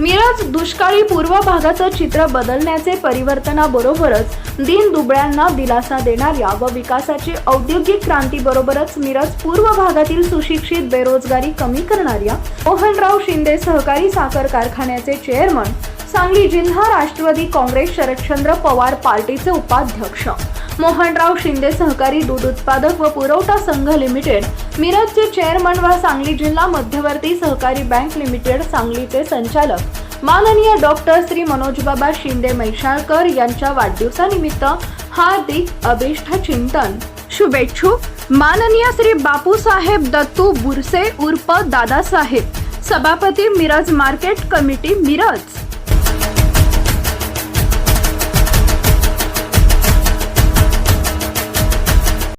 मिरज दुष्काळी पूर्व भागाचं चित्र बदलण्याचे परिवर्तनाबरोबरच दिन दुबळ्यांना दिलासा देणाऱ्या व विकासाची औद्योगिक क्रांतीबरोबरच मिरज पूर्व भागातील सुशिक्षित बेरोजगारी कमी करणाऱ्या मोहनराव शिंदे सहकारी साखर कारखान्याचे चेअरमन सांगली जिल्हा राष्ट्रवादी काँग्रेस शरदचंद्र पवार पार्टीचे उपाध्यक्ष. मोहनराव शिंदे सहकारी दूध उत्पादक व पुरवठा संघ लिमिटेड मिरजचे चेअरमन व सांगली जिल्हा मध्यवर्ती सहकारी बँक लिमिटेड सांगलीचे संचालक. माननीय डॉक्टर श्री मनोजबाबा शिंदे मैशाळकर यांच्या वाढदिवसानिमित्त हार्दिक अभिष्ठ चिंतन. शुभेच्छू. माननीय श्री बापूसाहेब दत्तू बुरसे उर्फ दादासाहेब. सभापती मिरज मार्केट कमिटी मिरज.